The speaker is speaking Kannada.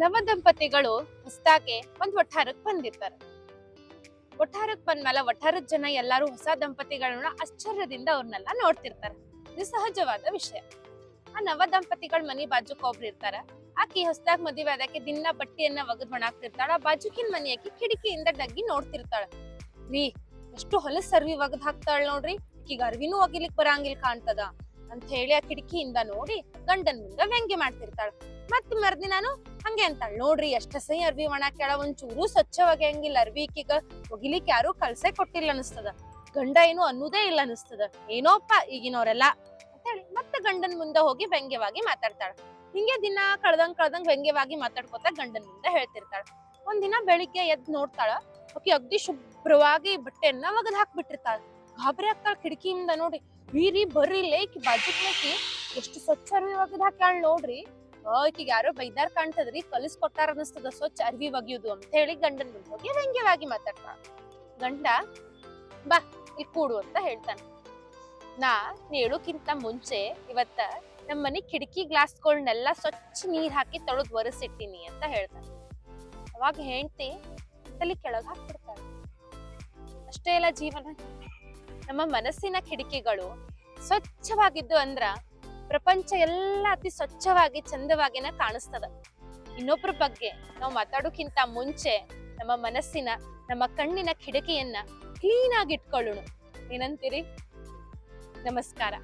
ನವ ದಂಪತಿಗಳು ಹೊಸದಾಗೆ ಒಂದ್ ಒಟ್ಟಾರಕ್ ಬಂದಿರ್ತಾರ. ಒಟ್ಟಾರಕ್ ಬಂದ್ಮೇಲೆ ವಠಾರದ ಜನ ಎಲ್ಲಾರು ಹೊಸ ದಂಪತಿಗಳನ್ನ ಆಶ್ಚರ್ಯದಿಂದ ಅವ್ರನ್ನೆಲ್ಲ ನೋಡ್ತಿರ್ತಾರ. ಇದು ಸಹಜವಾದ ವಿಷಯ. ಆ ನವ ದಂಪತಿಗಳ ಮನಿ ಬಾಜುಕ್ ಒಬ್ರು ಇರ್ತಾರ. ಆಕಿ ಹೊಸ್ತಾಗ್ ಮದುವೆ ಆದಕ್ಕೆ ದಿನ ಬಟ್ಟೆಯನ್ನ ಒಗದ್ ಒಣಾಕ್ತಿರ್ತಾಳ ಆ ಬಾಜುಕಿನ್ ಮನಿ ಆಕಿ ಕಿಟಕಿಯಿಂದ ಡಗ್ಗಿ ನೋಡ್ತಿರ್ತಾಳ. ರೀ ಎಷ್ಟು ಹೊಲಸ್ ಸರ್ವಿ ಒಗದ್ ಹಾಕ್ತಾಳ ನೋಡ್ರಿ ಈಗ ಅರ್ವಿನೂ ಒಗಿಲಿಕ್ ಬರಂಗಿಲ್ ಕಾಣ್ತದ. ಅಂತ ಹೇಳಿ ಆ ಕಿಟಕಿಯಿಂದ ನೋಡಿ ಗಂಡನ್ ಮುಂದೆ ವ್ಯಂಗ್ಯ ಮಾಡ್ತಿರ್ತಾಳ. ಮತ್ ಮರ್ದಿನಾನು ಹಂಗೆ ಅಂತಾಳ, ನೋಡ್ರಿ, ಎಷ್ಟ ಸೈ ಅರ್ವಿ ಒಣಾಕ್ಯಾಳ ಒಂಚೂರು ಸ್ವಚ್ಛವಾಗಿ ಹಂಗಿಲ್ಲ. ಅರ್ವಿ ಈಕೀಗ ಒಗಿಲಿಕ್ ಯಾರು ಕಳ್ಸೆ ಕೊಟ್ಟಿಲ್ಲ ಅನಿಸ್ತದ. ಗಂಡ ಏನು ಅನ್ನೋದೇ ಇಲ್ಲ ಅನಿಸ್ತದ. ಏನೋಪ್ಪ ಈಗಿನವ್ರೆಲ್ಲ? ಅಂತೇಳಿ ಮತ್ತೆ ಗಂಡನ್ ಮುಂದೆ ಹೋಗಿ ವ್ಯಂಗ್ಯವಾಗಿ ಮಾತಾಡ್ತಾಳ. ಹಿಂಗೆ ದಿನ ಕಳ್ದಂಗ್ ಕಳ್ದಂಗ್ ವ್ಯಂಗ್ಯವಾಗಿ ಮಾತಾಡ್ಕೊತ ಗಂಡನ್ ಮುಂದೆ ಹೇಳ್ತಿರ್ತಾಳ. ಒಂದಿನ ಬೆಳಿಗ್ಗೆ ಎದ್ ನೋಡ್ತಾಳ, ಅಕಿ ಅಗ್ದಿ ಶುಭ್ರವಾಗಿ ಬಟ್ಟೆಯನ್ನ ಒಗದ್ ಹಾಕ್ಬಿಟ್ಟಿರ್ತಾಳ. ಗಾಬರಿ ಆಗ್ತಾಳ ಕಿಟಕಿಯಿಂದ ನೋಡಿ. ವೀರಿ ಬರ್ರಿ ಲೇಕ್ ಬಜೆಟ್ ಬಾಜುಕ್ನಕಿ ಎಷ್ಟು ಸ್ವಚ್ಛ ಅರ್ವಿ ಒಗದ್ ಹಾಕ್ಯಾಳ ನೋಡ್ರಿ. ಆಕಿಗೆ ಯಾರೋ ಬೈದಾರ್ ಕಾಣ್ತದ್ರಿ ಕಲಿಸ್ ಕೊಟ್ಟಾರ ಅನಸ್ತದ ಸ್ವಚ್ಛ ಅರ್ವಿ ಒಗಿಯುದು ಅಂತ ಹೇಳಿ ಗಂಡನ್ ಮುಂದೆ ಹೋಗಿ ವ್ಯಂಗ್ಯವಾಗಿ ಮಾತಾಡ್ತಾಳ. ಗಂಡ, ಬಾ ಇಲ್ಲಿ ಕೂಡು ಅಂತ ಹೇಳ್ತಾನೆ. ನಾ ಹೇಳೋಕ್ಕಿಂತ ಮುಂಚೆ ಇವತ್ತ ನಮ್ಮ ಮನೆ ಕಿಟಕಿ ಗ್ಲಾಸ್ಗಳನ್ನೆಲ್ಲ ಸ್ವಚ್ಛ ನೀರ್ ಹಾಕಿ ತೊಳೆದ್ ಒರೆಸಿಟ್ಟಿನಿ ಅಂತ ಹೇಳ್ತಾನೆ. ಅವಾಗ ಹೆಂಡ್ತಿ ತಲೆ ಕೆಳಗ್ ಹಾಕ್ಬಿಡ್ತಾಳೆ. ಅಷ್ಟೇ ಅಲ್ಲ ಜೀವನ. ನಮ್ಮ ಮನಸ್ಸಿನ ಕಿಟಕಿಗಳು ಸ್ವಚ್ಛವಾಗಿದ್ದು ಅಂದ್ರ ಪ್ರಪಂಚ ಎಲ್ಲ ಅತಿ ಸ್ವಚ್ಛವಾಗಿ, ಚಂದವಾಗಿನ ಕಾಣಿಸ್ತದ. ಇನ್ನೊಬ್ರ ಬಗ್ಗೆ ನಾವು ಮಾತಾಡೋಕ್ಕಿಂತ ಮುಂಚೆ ನಮ್ಮ ಮನಸ್ಸಿನ, ನಮ್ಮ ಕಣ್ಣಿನ ಕಿಟಕಿಯನ್ನ ಕ್ಲೀನ್ ಆಗಿ ಇಟ್ಕೊಳ್ಳೋಣ. ಏನಂತೀರಿ? ನಮಸ್ಕಾರ.